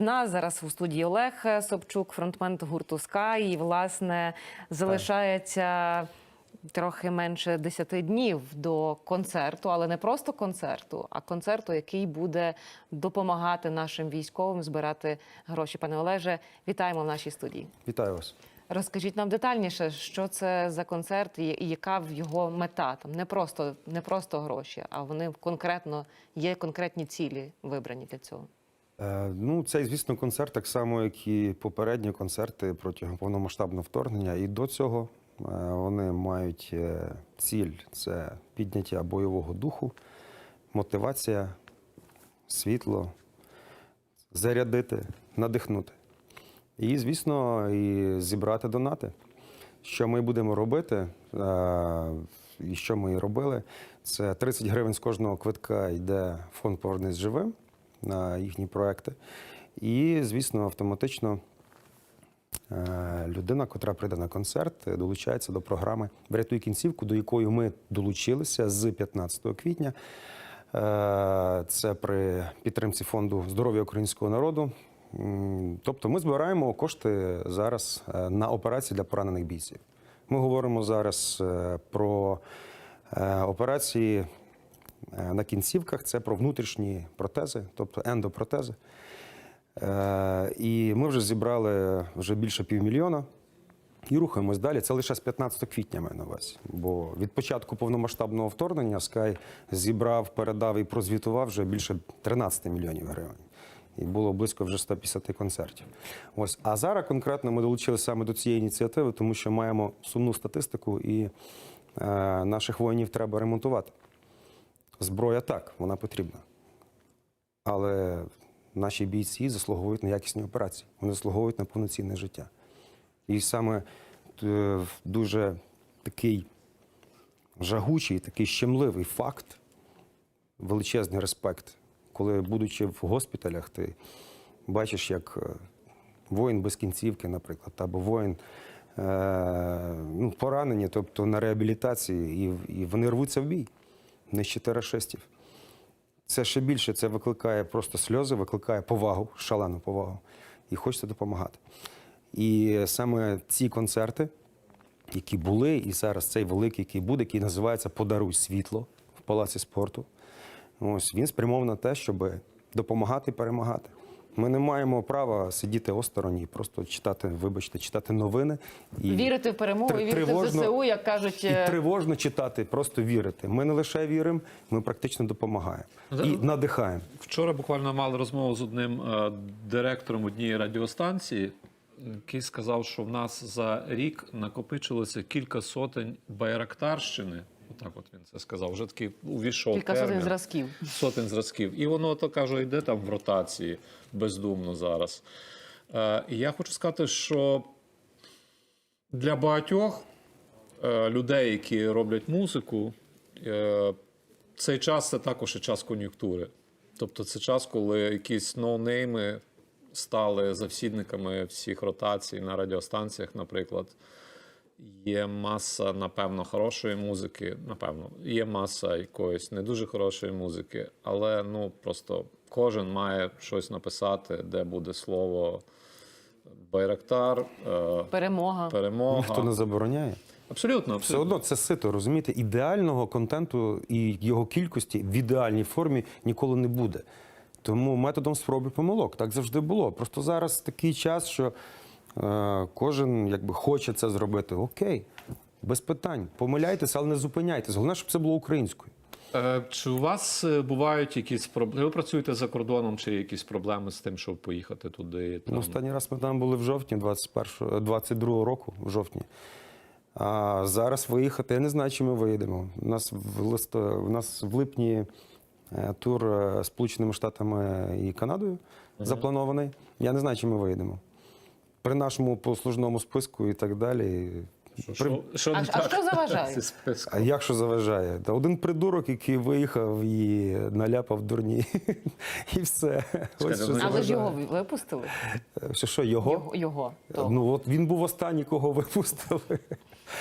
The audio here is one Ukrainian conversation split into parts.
Нас зараз у студії Олег Собчук, фронтмен гурту Sky. І, власне, залишається трохи менше 10 днів до концерту, але не просто концерту, а концерту, який буде допомагати нашим військовим збирати гроші. Пане Олеже, вітаємо в нашій студії. Вітаю вас. Розкажіть нам детальніше, що це за концерт і і яка в його мета. Там не просто не просто гроші, а вони конкретно є конкретні цілі вибрані для цього. Е, ну, цей, звісно, концерт, так само, як і попередні концерти протягом повномасштабного вторгнення. І до цього е, вони мають е, ціль це підняття бойового духу, мотивація, світло, зарядити, надихнути. І, звісно, і зібрати донати. Що ми будемо робити, і що ми робили, це 30 гривень з кожного квитка йде в фонд Повернись живим на їхні проекти. І, звісно, автоматично е, людина, котра прийде на концерт, долучається до програми Врятуй кінцівку, до якої ми долучилися з 15 квітня. Е, Це при підтримці фонду здоров'я українського народу. Тобто ми збираємо кошти зараз е, на операції для поранених бійців. Ми говоримо зараз про операції на кінцівках, це про внутрішні протези, тобто ендопротези. Е, І ми вже зібрали вже більше півмільйона. І рухаємось далі. Це лише з 15 квітня маю на увазі. Бо від початку повномасштабного вторгнення Sky зібрав, передав і прозвітував вже більше 13 мільйонів гривень. І було близько вже 150 концертів. Ось. А зараз конкретно ми долучилися саме до цієї ініціативи, тому що маємо сумну статистику, і е, наших воїнів треба ремонтувати. Зброя так, вона потрібна. Але наші бійці заслуговують на якісні операції, вони заслуговують на повноцінне життя. І саме е, дуже такий жагучий, такий щемливий факт, величезний респект, коли, будучи в госпіталях, ти бачиш, як е, воїн без кінцівки, наприклад, або воїн е, ну, поранені, тобто на реабілітації, і, і вони рвуться в бій, нищити расистів. Це ще більше це викликає просто сльози, викликає повагу, шалену повагу, і хочеться допомагати. І саме ці концерти, які були, і зараз цей великий, який буде, який називається Подаруй світло в палаці спорту. Ось він спрямований на те, щоб допомагати перемагати. Ми не маємо права сидіти осторонь і просто читати, вибачте, читати новини і Вірити в перемогу і вірити в тривожно- ЗСУ, як кажуть. і е, тривожно читати, просто вірити. Ми не лише віримо, ми практично допомагаємо і надихаємо. Вчора буквально мали розмову з одним е, директором однієї радіостанції, який сказав, що в нас за рік накопичилося кілька сотень байрактарщини. Отак, от він це сказав. Вже такий увійшов Кілька термін. сотень зразків. Сотень зразків. І воно то каже, йде там в ротації бездумно зараз. Е, я хочу сказати, що для багатьох е, людей, які роблять музику, е, цей час це також і час кон'юнктури. Тобто це час, коли якісь ноунейми стали завсідниками всіх ротацій на радіостанціях, наприклад. Є маса, напевно, хорошої музики. Напевно, є маса якоїсь не дуже хорошої музики, але ну просто кожен має щось написати, де буде слово Байрактар, е, Перемога. перемога. Ніхто не забороняє. Абсолютно, Все одно це сито, розумієте, ідеального контенту і його кількості в ідеальній формі ніколи не буде. Тому методом спроб і помилок так завжди було. Просто зараз такий час, що кожен якби хоче це зробити. Окей, без питань. Помиляйтеся, але не зупиняйтесь. Головне, щоб це було українською. Е, Чи у вас е, бувають якісь проблеми? Ви працюєте за кордоном, чи якісь проблеми з тим, щоб поїхати туди? Там? Ну, останній раз ми там були в жовтні 21, 22 року, в жовтні. А зараз виїхати, я не знаю, чи ми виїдемо. У нас в листо, у нас в липні е, тур е, Сполученими Штатами і Канадою запланований. Я не знаю, чи ми виїдемо. При нашому послужному списку і так далі. Що, При- що, що А- а що заважає? А як що заважає? Та один придурок, який виїхав і наляпав дурні. І все. Ось що Але ж його випустили. Що, що, його? Його, його того. Ну, от він був останній, кого випустили.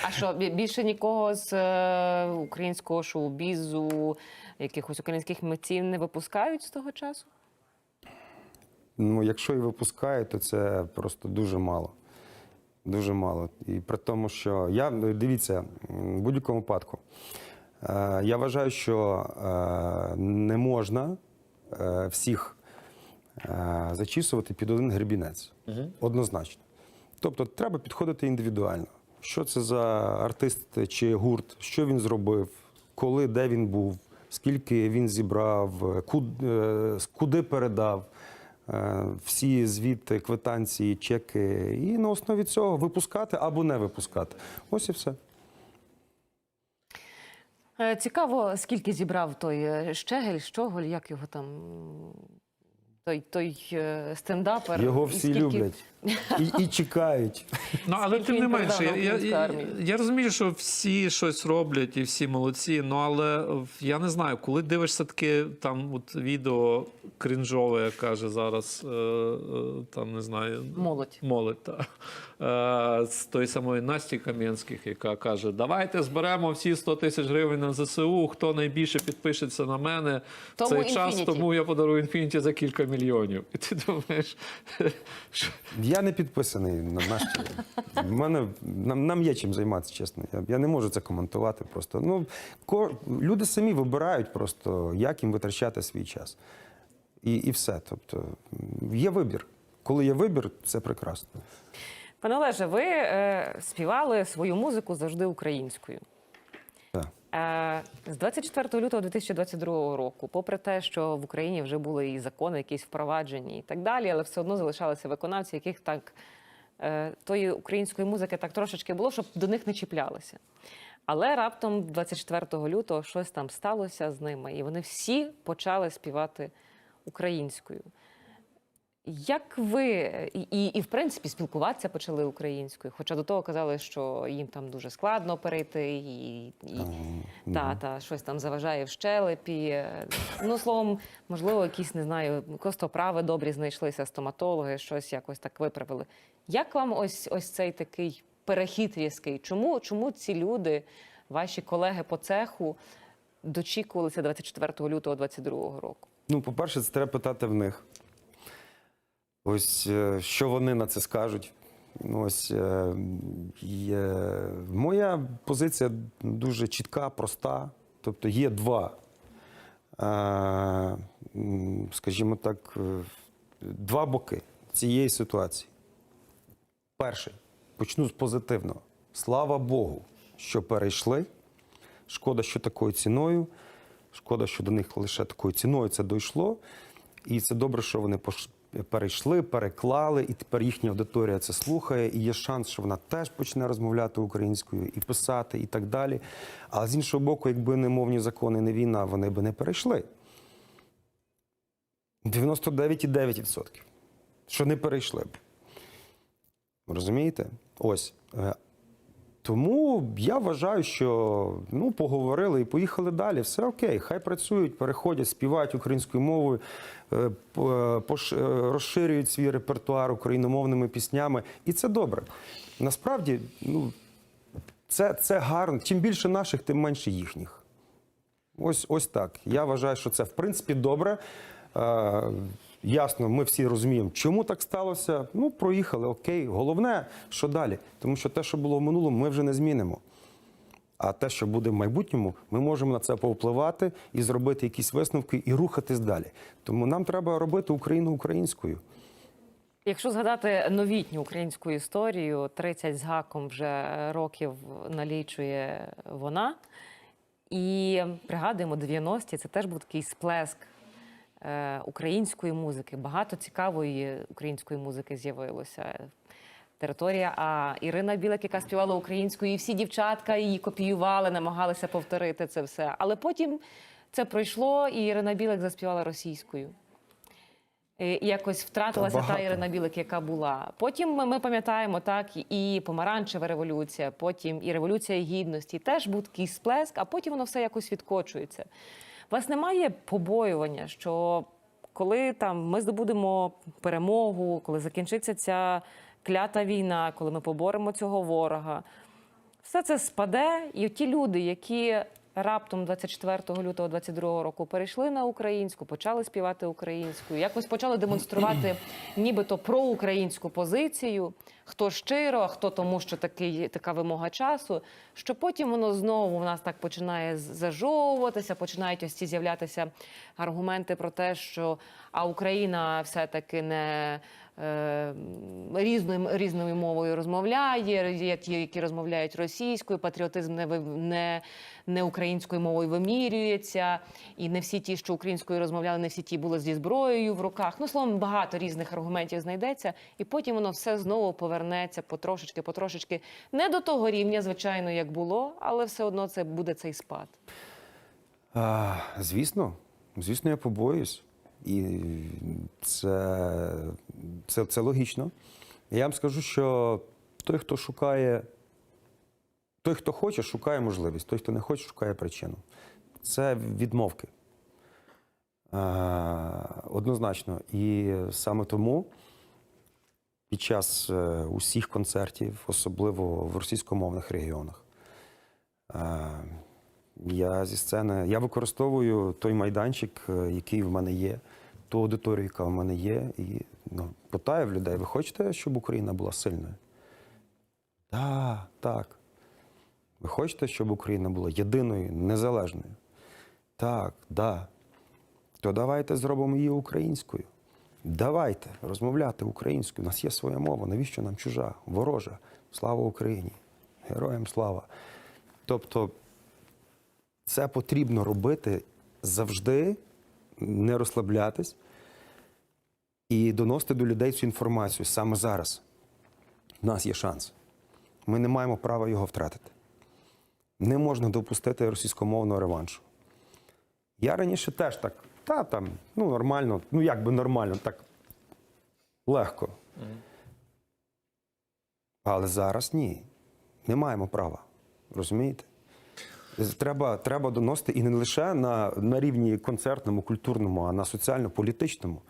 А що більше нікого з е, українського шоу-бізу, якихось українських митців не випускають з того часу? Ну, якщо і випускають, то це просто дуже мало. Дуже мало. І при тому, що я дивіться, в будь-якому випадку. е, Я вважаю, що е, не можна е, всіх е, зачісувати під один гребінець. Однозначно. Тобто треба підходити індивідуально. Що це за артист чи гурт, що він зробив, коли, де він був, скільки він зібрав, куди, куди передав. Е, Всі звіти, квитанції, чеки, і на основі цього випускати або не випускати. Ось і все. Е, Цікаво, скільки зібрав той е, Щегель, Щоголь, як його там. Той, той е, стендапер. Його всі скільки- люблять і, і чекають. Ну, але тим не менше, я, я, я, розумію, що всі щось роблять і всі молодці. Ну але я не знаю, коли дивишся таке там от відео крінжове, як каже зараз, е, е, там не знаю, Молодь. молодь та, е, з тої самої Насті Кам'янських, яка каже: Давайте зберемо всі 100 тисяч гривень на ЗСУ. Хто найбільше підпишеться на мене в Тому цей час, тому я подарую інфініті за кілька мільйонів. І ти думаєш, що Я не підписаний на наш. Мене нам, нам є чим займатися, чесно. Я, я не можу це коментувати. Просто ну ко, люди самі вибирають просто, як їм витрачати свій час. І, і все. Тобто є вибір. Коли є вибір, це прекрасно. Пане Олеже, ви е, співали свою музику завжди українською. Так. Е, З 24 лютого 2022 року, попри те, що в Україні вже були і закони, якісь впроваджені і так далі, але все одно залишалися виконавці, яких так е, тої української музики так трошечки було, щоб до них не чіплялися. Але раптом 24 лютого щось там сталося з ними, і вони всі почали співати українською. Як ви і, і, і в принципі спілкуватися почали українською? Хоча до того казали, що їм там дуже складно перейти, і, і та, та щось там заважає в щелепі. Ну словом, можливо, якісь не знаю, костоправи добрі знайшлися, стоматологи, щось якось так виправили. Як вам ось ось цей такий перехід різкий? Чому, чому ці люди, ваші колеги по цеху, дочікувалися 24 лютого 2022 року? Ну, по-перше, це треба питати в них. Ось е, що вони на це скажуть. Ось е, є... моя позиція дуже чітка, проста. Тобто є два, е, скажімо так, два боки цієї ситуації. Перший, почну з позитивного. Слава Богу, що перейшли. Шкода, що такою ціною. Шкода, що до них лише такою ціною це дійшло. І це добре, що вони перейшли, переклали, і тепер їхня аудиторія це слухає. І є шанс, що вона теж почне розмовляти українською і писати, і так далі. Але з іншого боку, якби не мовні закони, не війна, вони би не перейшли. 99,9%. Що не перейшли б. Розумієте? Ось. Тому я вважаю, що ну, поговорили і поїхали далі. Все окей, хай працюють, переходять, співають українською мовою, е, е, е, розширюють свій репертуар україномовними піснями. І це добре. Насправді, ну, це, це гарно. Чим більше наших, тим менше їхніх. Ось, ось так. Я вважаю, що це в принципі добре. Ясно, ми всі розуміємо, чому так сталося. Ну, проїхали, окей. Головне, що далі. Тому що те, що було в минулому, ми вже не змінимо. А те, що буде в майбутньому, ми можемо на це повпливати і зробити якісь висновки і рухатись далі. Тому нам треба робити Україну українською. Якщо згадати новітню українську історію, 30 з гаком вже років налічує вона. І пригадуємо 90-ті, це теж був такий сплеск української музики. Багато цікавої української музики з'явилося. Територія А Ірина Білик, яка співала українською, і всі дівчатка її копіювали, намагалися повторити це все. Але потім це пройшло, і Ірина Білик заспівала російською. Е, і якось втратилася Та та. Ірина Білик, яка була. Потім ми, ми пам'ятаємо так і помаранчева революція, потім і революція гідності. Теж був такий сплеск, а потім воно все якось відкочується. У вас немає побоювання, що коли там ми здобудемо перемогу, коли закінчиться ця клята війна, коли ми поборемо цього ворога, все це спаде, і ті люди, які раптом 24 лютого 22 року перейшли на українську, почали співати українською, якось почали демонструвати нібито проукраїнську позицію, хто щиро, а хто тому, що такий, така вимога часу, що потім воно знову в нас так починає зажовуватися, починають ось ці з'являтися аргументи про те, що а Україна все-таки не е, різною, різною мовою розмовляє, є ті, які розмовляють російською, патріотизм не, не, не українською мовою вимірюється, і не всі ті, що українською розмовляли, не всі ті були зі зброєю в руках. Ну, словом, багато різних аргументів знайдеться, і потім воно все знову повернеться потрошечки, потрошечки. Не до того рівня, звичайно, як було, але все одно це буде цей спад. А, звісно, звісно, я побоююсь. І це, це, це логічно. Я вам скажу, що той, хто шукає, той, хто хоче, шукає можливість, той, хто не хоче, шукає причину. Це відмовки. Однозначно. І саме тому під час е, усіх концертів, особливо в російськомовних регіонах, я зі сцени я використовую той майданчик, е, який в мене є, ту аудиторію, яка в мене є, і ну, питаю в людей: ви хочете, щоб Україна була сильною? Так, так. Ви хочете, щоб Україна була єдиною, незалежною? Так, да. То давайте зробимо її українською. Давайте розмовляти українською. У нас є своя мова. Навіщо нам чужа, ворожа? Слава Україні! Героям слава! Тобто це потрібно робити завжди, не розслаблятись і доносити до людей цю інформацію саме зараз. У нас є шанс. Ми не маємо права його втратити. Не можна допустити російськомовного реваншу. Я раніше теж так, та там, ну нормально, ну як би нормально, так легко. Але зараз ні. Не маємо права. Розумієте? Треба, треба доносити і не лише на, на рівні концертному, культурному, а на соціально-політичному.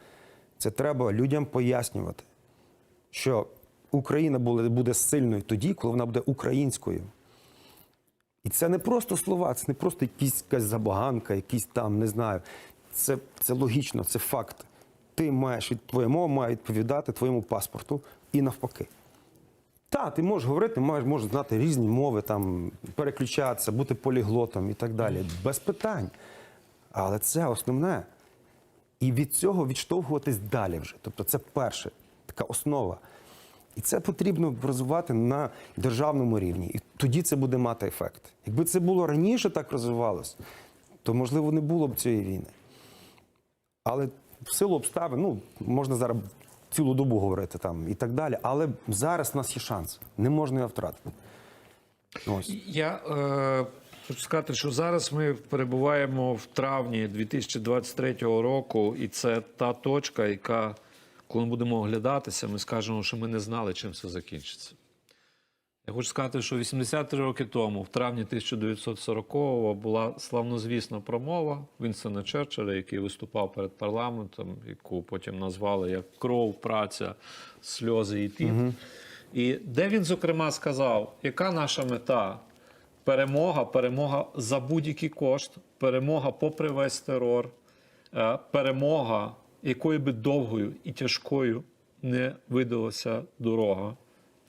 Це треба людям пояснювати, що Україна буде, буде сильною тоді, коли вона буде українською. І це не просто слова, це не просто якась забаганка, якісь там, не знаю. Це, це логічно, це факт. Ти маєш, від- твоя мова має відповідати твоєму паспорту і навпаки. Так, ти можеш говорити, маєш, можеш знати різні мови, там, переключатися, бути поліглотом і так далі. Без питань. Але це основне. І від цього відштовхуватись далі вже. Тобто це перше, така основа. І це потрібно розвивати на державному рівні. І тоді це буде мати ефект. Якби це було раніше так розвивалось, то можливо не було б цієї війни. Але в силу обставин, ну, можна зараз цілу добу говорити там і так далі. Але зараз в нас є шанс. Не можна його втратити. Ось. Я е, хочу сказати, що зараз ми перебуваємо в травні 2023 року, і це та точка, яка, коли ми будемо оглядатися, ми скажемо, що ми не знали, чим це закінчиться. Я хочу сказати, що 83 роки тому, в травні 1940-го, була славнозвісна промова Вінстона Черчилля, який виступав перед парламентом, яку потім назвали як кров, праця, сльози і піт. І де він, зокрема, сказав, яка наша мета? Перемога, перемога за будь-який кошт, перемога попри весь терор, е, перемога, якою би довгою і тяжкою не видалася дорога.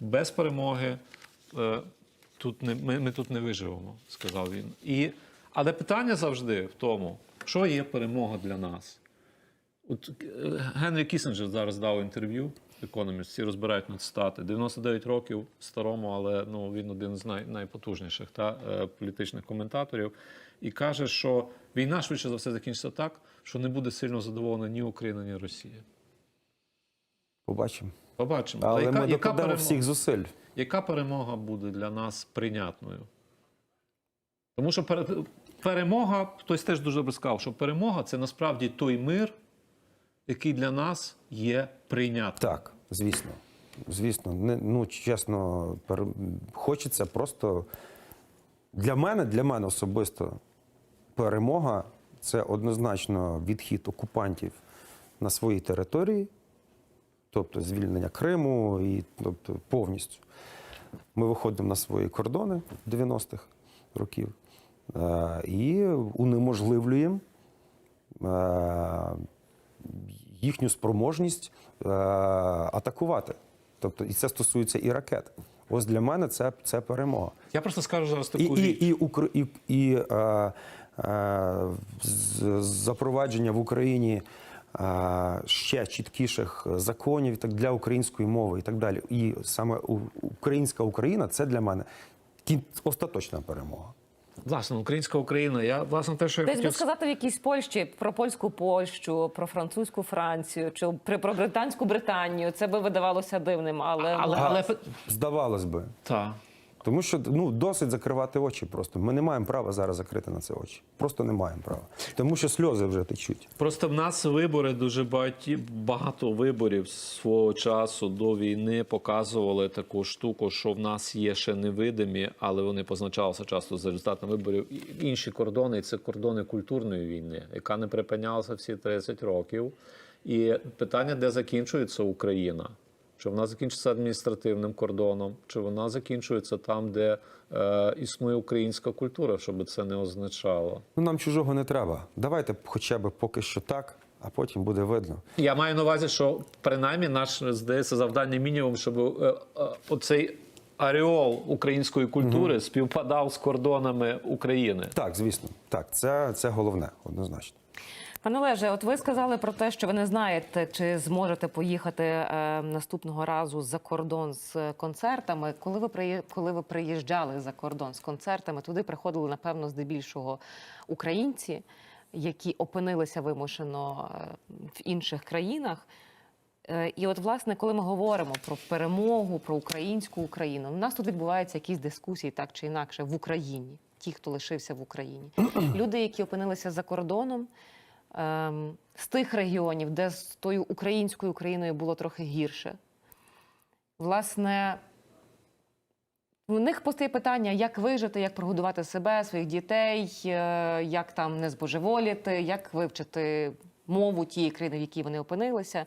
Без перемоги тут не, ми, ми тут не виживемо, сказав він. І, але питання завжди в тому, що є перемога для нас. От е, Генрі Кісінджер зараз дав інтерв'ю Economist, всі розбирають на цитати. 99 років старому, але ну, він один з най, найпотужніших та, е, політичних коментаторів. І каже, що війна швидше за все закінчиться так, що не буде сильно задоволена ні Україна, ні Росія. Побачимо. Побачимо. Але яка, ми яка, перемога, всіх зусиль. Яка перемога буде для нас прийнятною? Тому що пере- перемога, хтось теж дуже добре сказав, що перемога це насправді той мир, який для нас є прийнятним. Так, звісно. Звісно, не, ну чесно, пер... хочеться просто для мене, для мене особисто перемога це однозначно відхід окупантів на свої території, тобто звільнення Криму і тобто, повністю. Ми виходимо на свої кордони 90-х років. е, і унеможливлюємо е, їхню спроможність е, атакувати. Тобто, і це стосується і ракет. Ось для мене це, це перемога. Я просто скажу зараз таку і, річ. і, Укр- і, і е, е, запровадження в Україні ще чіткіших законів так, для української мови і так далі. І саме українська Україна це для мене кін- остаточна перемога. Власне, українська Україна. Я власне те, що я Десь би сказати в якійсь Польщі про польську Польщу, про французьку Францію чи при- про британську Британію. Це би видавалося дивним, але, Але, але... Здавалось би. Так. Тому що ну досить закривати очі. Просто ми не маємо права зараз закрити на це очі. Просто не маємо права, тому що сльози вже течуть. Просто в нас вибори дуже багаті, багато виборів свого часу до війни показували таку штуку, що в нас є ще невидимі, але вони позначалися часто за результатами виборів. Інші кордони, це кордони культурної війни, яка не припинялася всі 30 років. І питання, де закінчується Україна. Чи вона закінчиться адміністративним кордоном, чи вона закінчується там, де е, існує українська культура, щоб це не означало. Ну нам чужого не треба. Давайте хоча б поки що так, а потім буде видно. Я маю на увазі, що принаймні наш здається завдання мінімум, щоб е, е, оцей аріол української культури співпадав з кордонами України. Так, звісно, так, це, це головне, однозначно. Пане Олеже, от ви сказали про те, що ви не знаєте, чи зможете поїхати е, наступного разу за кордон з концертами. Коли ви приї- коли ви приїжджали за кордон з концертами, туди приходили напевно здебільшого українці, які опинилися вимушено е, в інших країнах. Е, І от, власне, коли ми говоримо про перемогу, про українську Україну, у нас тут відбуваються якісь дискусії так чи інакше в Україні, ті, хто лишився в Україні. Люди, які опинилися за кордоном, з тих регіонів, де з тою українською Україною було трохи гірше. Власне, у них постає питання, як вижити, як прогодувати себе, своїх дітей, е, як там не збожеволіти, як вивчити мову тієї країни, в якій вони опинилися.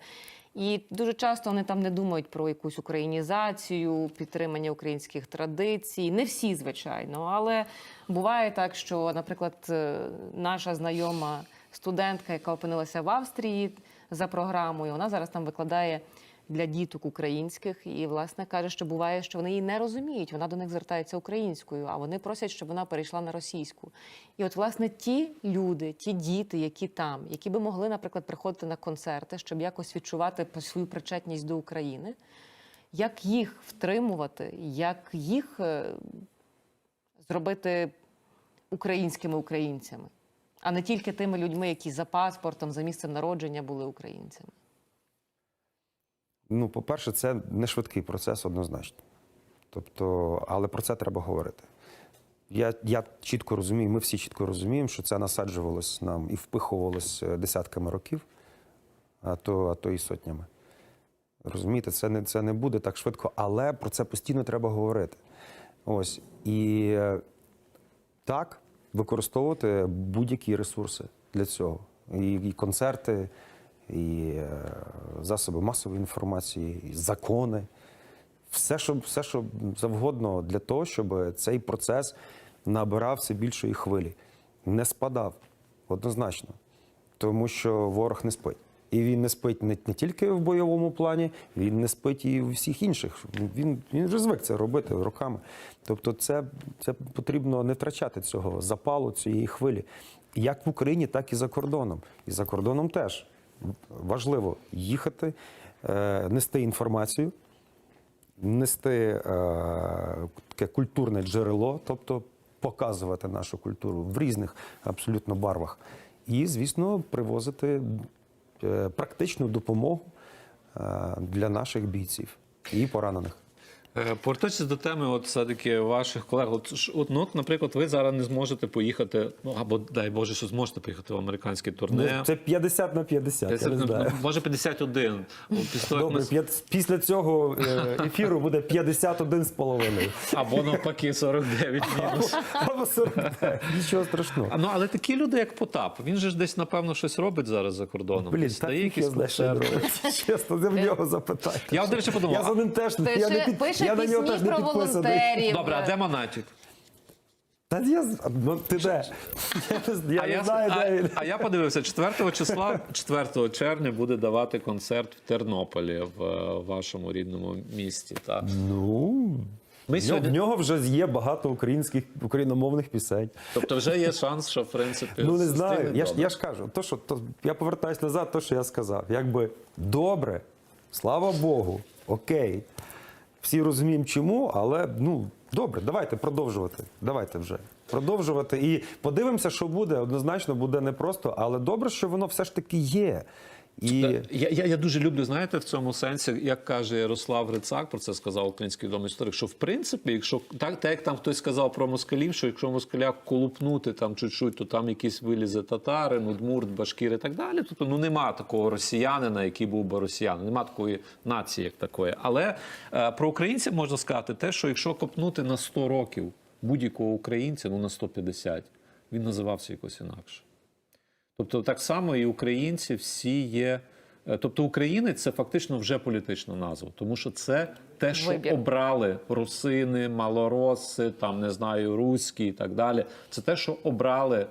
І дуже часто вони там не думають про якусь українізацію, підтримання українських традицій. Не всі, звичайно, але буває так, що, наприклад, е, наша знайома студентка, яка опинилася в Австрії за програмою, вона зараз там викладає для діток українських і власне каже, що буває, що вони її не розуміють. Вона до них звертається українською, а вони просять, щоб вона перейшла на російську. І от, власне, ті люди, ті діти, які там, які би могли, наприклад, приходити на концерти, щоб якось відчувати свою причетність до України, як їх втримувати, як їх е, зробити українськими українцями, а не тільки тими людьми, які за паспортом, за місцем народження були українцями. Ну, по-перше, це не швидкий процес однозначно. Тобто, але про це треба говорити. Я, я чітко розумію, ми всі чітко розуміємо, що це насаджувалось нам і впихувалось е, десятками років, а то, а то і сотнями. Розумієте, це не, це не буде так швидко, але про це постійно треба говорити. Ось. І е, так, використовувати будь-які ресурси для цього. І, і концерти, і е, засоби масової інформації, і закони. Все, що, все, що завгодно для того, щоб цей процес набирав все більшої хвилі. Не спадав однозначно. Тому що ворог не спить. І він не спить не, не тільки в бойовому плані, він не спить і у всіх інших. Він, він вже звик це робити роками. Тобто, це, це потрібно не втрачати цього запалу, цієї хвилі. Як в Україні, так і за кордоном. І за кордоном теж важливо їхати, е, нести інформацію, нести е, таке культурне джерело, тобто показувати нашу культуру в різних абсолютно барвах. І, звісно, привозити практичну допомогу е, для наших бійців і поранених. Е, Повертаючись до теми, от все-таки ваших колег, от, от, ну, от, наприклад, ви зараз не зможете поїхати, ну або дай Боже, що зможете поїхати в американське турне. Ну, Це 50 на 50, я не ну, знаю. може 51. От Після Добре, ми- п'ят- після цього е, ефіру буде 51 з половиною. Або навпаки 49 мінус. Або 49. Нічого страшного. А, ну, але такі люди, як Потап, він же ж десь, напевно, щось робить зараз за кордоном. Блін, так дає я знаю, що він робить. Чесно, ви в нього запитайте. Я, до речі, подумав, Я за ним теж я не під, пише я на нього пісні теж не про підписаний. волонтерів. Добре, а де Монатік? Та я з- ну ти де? Я не- Я а, не я, знаю, а, він. а я подивився, 4 числа, 4 червня буде давати концерт в Тернополі в е, вашому рідному місті. Та. Ну Ми в нього- сьогодні, в нього вже є багато українських україномовних пісень. тобто вже є шанс, що в принципі Ну не знаю. Я ж, добре. я ж кажу, то що то я повертаюсь назад, то що я сказав. Якби добре, слава Богу, окей. Всі розуміємо, чому, але ну добре, давайте продовжувати. Давайте вже продовжувати. І подивимося, що буде. Однозначно буде непросто, але добре, що воно все ж таки є. І Я, я, я дуже люблю, знаєте, в цьому сенсі, як каже Ярослав Грицак, про це сказав український відомий історик, що в принципі, якщо так, так як там хтось сказав про москалів, що якщо москаля колупнути там чуть-чуть, то там якийсь вилізе татарин, удмурт, башкір і так далі. Тобто ну нема такого росіянина, який був би росіянином, нема такої нації, як такої. Але е, про українців можна сказати те, що якщо копнути на 100 років будь-якого українця, ну на 150, він називався якось інакше. Тобто, так само і українці всі є. е, Тобто, українець це фактично вже політична назва, тому що це те, що Вибір. обрали русини, малороси, там не знаю, руські і так далі. Це те, що обрали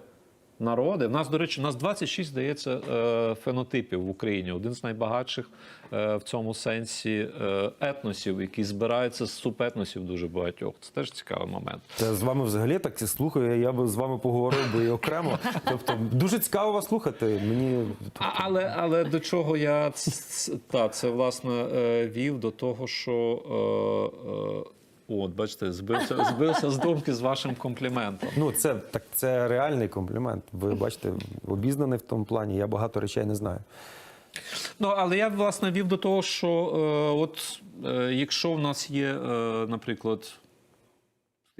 народи. В нас, до речі, у нас 26, здається, е, фенотипів в Україні. Один з найбагатших е, в цьому сенсі е, етносів, які збираються з субетносів дуже багатьох. Це теж цікавий момент. Та з вами взагалі так слухаю. Я би з вами поговорив би і окремо. Тобто дуже цікаво вас слухати. Мені але, але до чого я та, це власне вів до того, що от, бачите, збився, збився з думки з вашим компліментом. ну це так, це реальний комплімент. Ви бачите, обізнаний в тому плані. Я багато речей не знаю. Ну, але я власне вів до того, що е, от е, якщо в нас є, е, наприклад.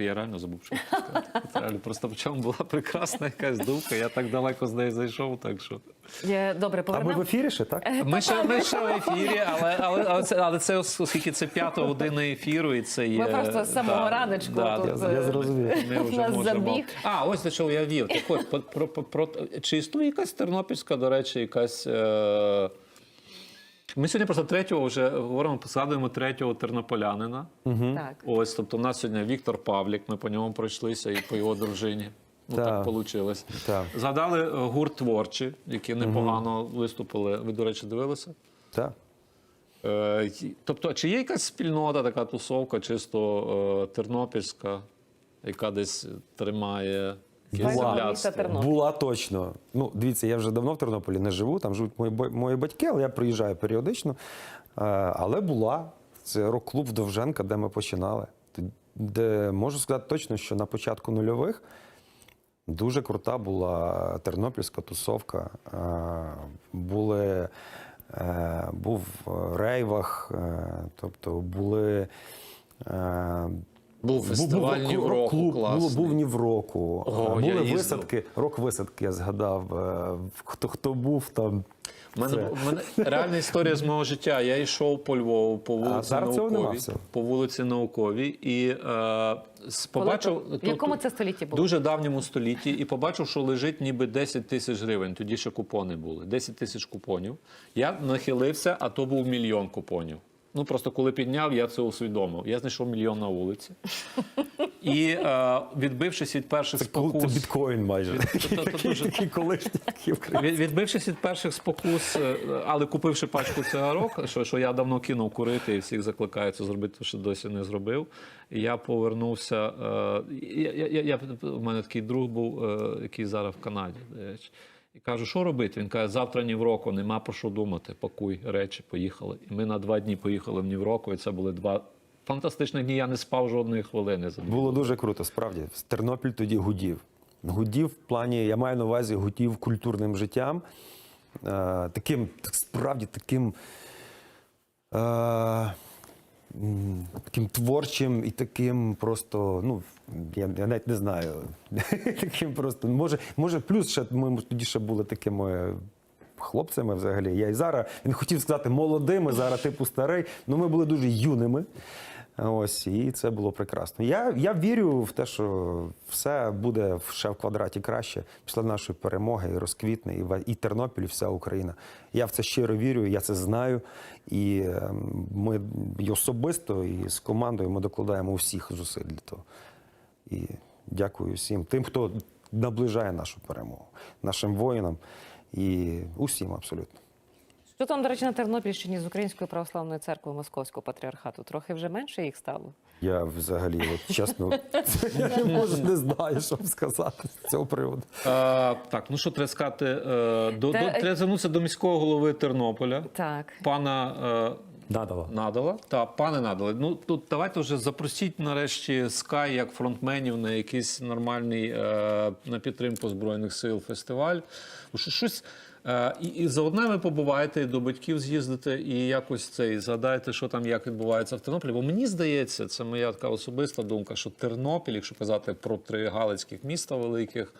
Я реально забув, що сказати. Реально, просто в чому була прекрасна якась думка. Я так далеко з нею зайшов, так що. Е, Добре, А ми в повернемо. ефірі ще, так? Ми ще, ми ще в ефірі, але, але, але, це, але це оскільки це п'ята година ефіру, і це є. Ми просто з самого да, раночку да, тут, да, Я е, зрозумів. Ми вже нас можемо. забіг. А, ось до чого я вів. Так от, про, про, про, про, чи існує якась тернопільська, до речі, якась. Е... Ми сьогодні просто третього вже говоримо, згадуємо третього тернополянина. Так. Ось, тобто, у нас сьогодні Віктор Павлік, ми по ньому пройшлися і по його дружині. Ну, Так. так вийшло. Так. Згадали е, гурт творчі, які непогано виступили. Ви, до речі, дивилися? Так. Е, Тобто, чи є якась спільнота, така тусовка, чисто е, тернопільська, яка десь тримає Була. Була точно. Ну, дивіться, я вже давно в Тернополі не живу, там живуть мої, мої батьки, але я приїжджаю періодично. Е, Але була. Це рок-клуб Довженка, де ми починали. Де можу сказати точно, що на початку нульових дуже крута була тернопільська тусовка. Е, Були, е, був рейвах, тобто були. Е, Був фестиваль був рок-клуб, було, класний. був Нівроку. Ого, я були їздив. висадки, рок-висадки, я згадав. Е, Хто, хто був там. У мене, мене реальна історія з мого життя. Я йшов по Львову, по вулиці нема Науковій, по вулиці Науковій, і е, побачив Коли то- в якому це столітті було? Дуже давньому столітті, і побачив, що лежить ніби 10 тисяч гривень. Тоді ще купони були. 10 тисяч купонів. Я нахилився, а то був мільйон купонів. Ну просто коли підняв, я це усвідомив. Я знайшов мільйон на вулиці. І е, відбившись від перших Це, кол- це біткоін майже. Відбившись від перших спокус, е, але купивши пачку цигарок, що, що я давно кинув курити і всіх закликаю це зробити, що досі не зробив. Я повернувся. е, Я, я, я, я, у мене такий друг був, е, який зараз в Канаді. речі. І кажу, що робити? Він каже, завтра Нівроку, нема про що думати. Пакуй речі, поїхали. І ми на два дні поїхали в Нівроку, і це були два фантастичні дні. Я не спав жодної хвилини. Було дуже круто, справді. Тернопіль тоді гудів. Гудів в плані, я маю на увазі, гудів культурним життям. Е, таким, так, справді таким. Е, таким творчим і таким просто, ну, я, я навіть не знаю. таким просто, може, може, плюс ще ми тоді ще були такими хлопцями взагалі. Я і зараз він хотів сказати молодими, зараз типу старий. Ну ми були дуже юними. Ось, і це було прекрасно. Я, я вірю в те, що все буде ще в квадраті краще після нашої перемоги і розквітне, і, і Тернопіль, і вся Україна. Я в це щиро вірю, я це знаю. І ем, ми і особисто, і з командою ми докладаємо усіх зусиль для того. І Дякую всім тим, хто наближає нашу перемогу, нашим воїнам і усім абсолютно. Що там, до речі, на Тернопільщині з Українською православною церквою Московського патріархату? Трохи вже менше їх стало. Я взагалі, от чесно, я може не знаю, що сказати з цього приводу. Е, так, ну що треба сказати? Е, до, Та- до, треба звернутися до міського голови Тернополя, Так. пана е, Надала. Надала. Та пане Надале, ну тут давайте вже запросіть нарешті Sky як фронтменів на якийсь нормальний е, на підтримку збройних сил фестиваль. Бо що- Щось е, і, і заодно ви побуваєте, і до батьків з'їздите, і якось цей згадайте, що там як відбувається в Тернополі. Бо мені здається, це моя така особиста думка, що Тернопіль, якщо казати про три галицьких міста великих.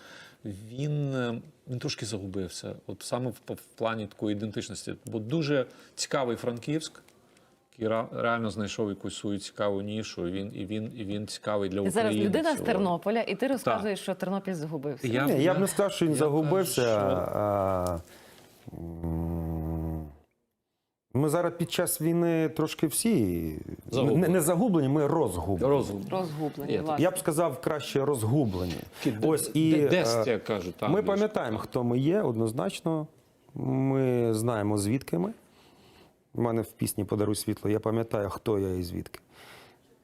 Він, е, він трошки загубився, от саме в, в плані такої ідентичності. Бо дуже цікавий Франківськ, який реально знайшов якусь свою цікаву нішу. І він, і він, і він цікавий для України. зараз людина з. Тернополя, і ти розказуєш, що Тернопіль загубився. Я, Ні, я б не сказав, що він загубився. кажу, що- А, м, ми зараз під час війни трошки всі Загублені. не, не загублені, ми розгублені. Розгублені. Є. Я б сказав краще розгублені. Ось і Де- Десь, е, як кажуть, там. ми пам'ятаємо, хто ми є, однозначно. Ми знаємо, звідки ми. У мене в пісні Подаруй світло. Я пам'ятаю, хто я і звідки.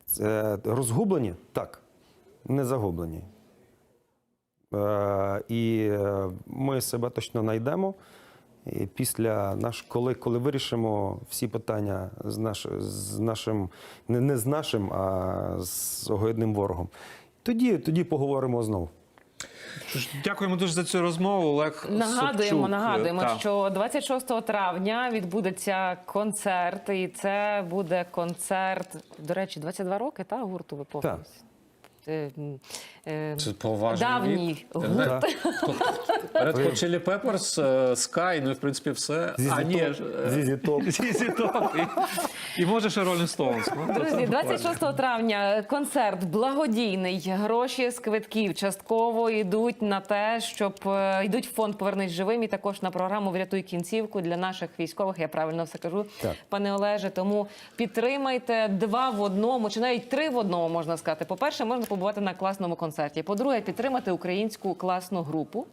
Це розгублені? Так. Не загублені. Е, і е, ми себе точно знайдемо. І після наш, коли, коли вирішимо всі питання з, наш, з нашим, не, не з нашим, а з огидним ворогом, тоді, тоді поговоримо знову. Дякуємо дуже за цю розмову. Олег Нагадуємо, Собчук. нагадуємо, Та. що 26 травня відбудеться концерт, і це буде концерт. До речі, 22 роки, та гурту виповнився. Е, е, Це поважний Давній гурт. Е, Red Hot Chili Peppers, е, Sky, ну і в принципі все. А ні, ж, е, Зізі топ. Зізі Топ. І, і може ще Rolling Stones. Ну, то це Друзі, буквально. 26 травня концерт благодійний. Гроші з квитків частково йдуть на те, щоб е, йдуть в фонд Повернись живим і також на програму Врятуй кінцівку для наших військових. Я правильно все кажу, Так. пане Олеже. Тому підтримайте два в одному, чи навіть три в одному можна сказати. По перше, можна побувати на класному концерті. По-друге, підтримати українську класну групу.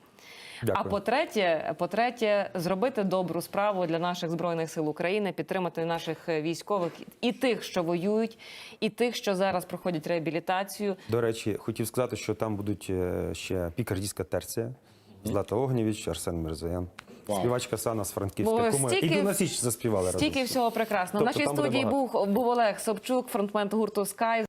А по-третє, по-третє, зробити добру справу для наших збройних сил України, підтримати наших військових і тих, що воюють, і тих, що зараз проходять реабілітацію. До речі, хотів сказати, що там будуть е, ще пікардійська терція, Злата Огнєвіч, Арсен Мирзаян. Вау. Співачка Сана з Франківська, ми і до нас заспівали разом. Стільки всього прекрасного. В Тобто нашій студії був, був Олег Собчук, фронтмен гурту Sky.